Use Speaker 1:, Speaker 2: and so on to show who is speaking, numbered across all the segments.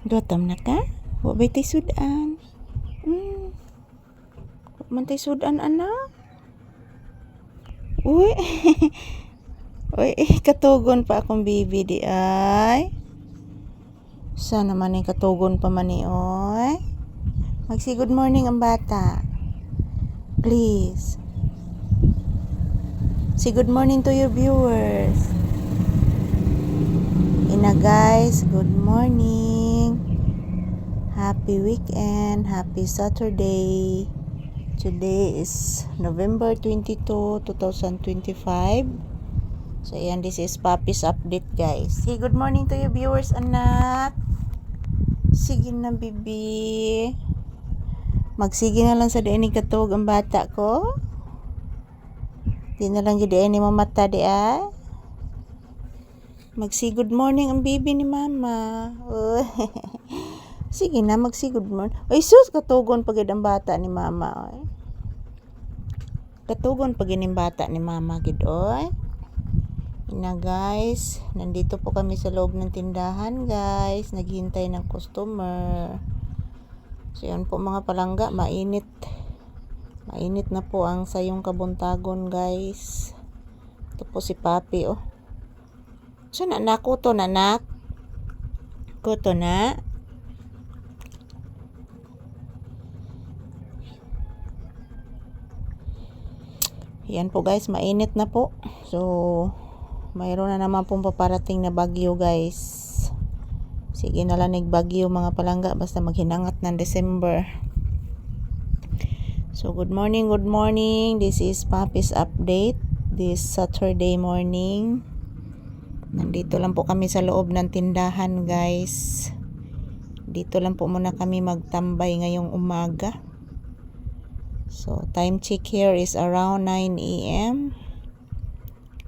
Speaker 1: Dotam na ka? Wa bay tay sudan? Hmm. Wa man tay sudan ana? Uy. Uy, eh, katugon pa akong bibi di ay. Sana man yung katugon pa man ni oy. Magsi good morning ang bata. Please. Say good morning to your viewers. Ina guys, good morning. Happy weekend, happy Saturday. Today is November 22, 2025. So ayan, this is Papi's update guys. Say good morning to your viewers anak. Sige na bibi. Magsige na lang sa diin ni katog ang bata ko. Di na lang gid ni mamata di ay. Magsi good morning ang baby ni mama. Uy. Sige na, magsi good morning. Ay sus, katugon pagid ang bata ni mama. Oy. Katugon pagid ang bata ni mama gid oy. Ina guys, nandito po kami sa loob ng tindahan guys. Naghihintay ng customer. So yan po mga palangga, mainit. Mainit na po ang sayong kabuntagon guys. Ito po si Papi oh. So nanak ko to nanak. Ko to na. Yan po guys, mainit na po. So, mayroon na naman pong paparating na bagyo guys. Sige na lang nagbagyo mga palangga basta maghinangat ng December. So good morning, good morning. This is Papi's update this Saturday morning. Nandito lang po kami sa loob ng tindahan guys. Dito lang po muna kami magtambay ngayong umaga. So time check here is around 9 a.m.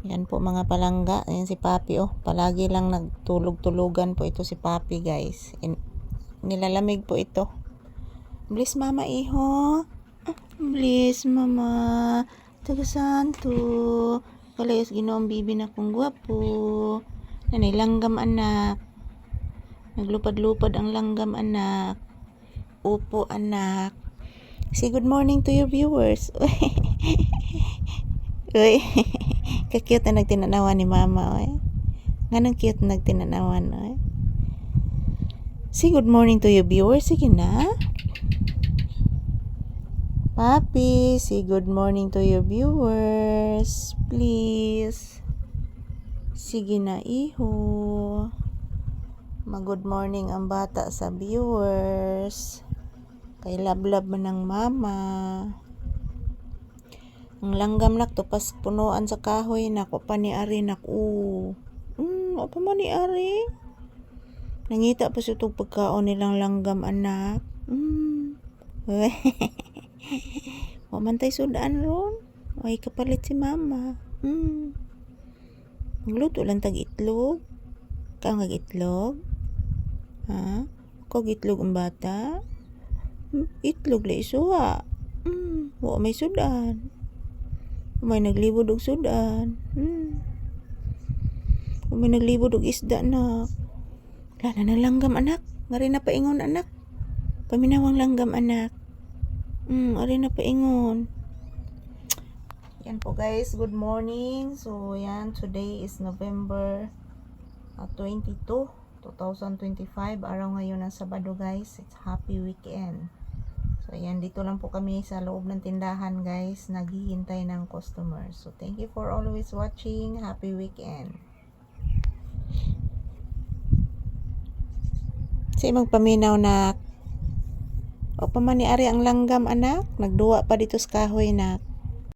Speaker 1: Yan po mga palangga. Ayan si Papi oh. Palagi lang nagtulog-tulugan po ito si Papi guys. In, nilalamig po ito. Bliss mama iho. Ah, Bliss mama. Taga santo. Kalayas ginoong bibi na kong gwapo. Nanay langgam anak. Naglupad-lupad ang langgam anak. Upo anak. Say good morning to your viewers. Uy. Ka-cute na nagtinanawan ni mama, oy. Nga cute na nagtinanawan, oy. Say good morning to your viewers. Sige na. Papi, say good morning to your viewers. Please. Sige na, iho. Mag-good morning ang bata sa viewers. Kay lablab man ng mama. Ang langgam nak to pas punuan sa kahoy nako pa ni ari nako. Hmm, apa man ni ari? Nangita pa sa itong pagkaon nilang langgam anak. Hmm. Mamantay sudaan ron. Ay kapalit si mama. Hmm. Magluto lang tag itlog. Kang nga itlog. Ha? Kog itlog ang bata? Itlog la isuha. Hmm. Wa may sudan. May naglibod og sudan. Hmm. May naglibod og isda na. Lana na langgam anak. Ngari na paingon anak. Paminawang langgam anak. Hmm, ari na paingon. Yan po guys, good morning. So yan, today is November uh, 22, 2025. Araw ngayon ng Sabado guys. It's happy weekend. So, ayan, dito lang po kami sa loob ng tindahan, guys. Naghihintay ng customers. So, thank you for always watching. Happy weekend. Say magpaminaw na o pa man ni ari ang langgam anak nagduwa pa dito sa kahoy nak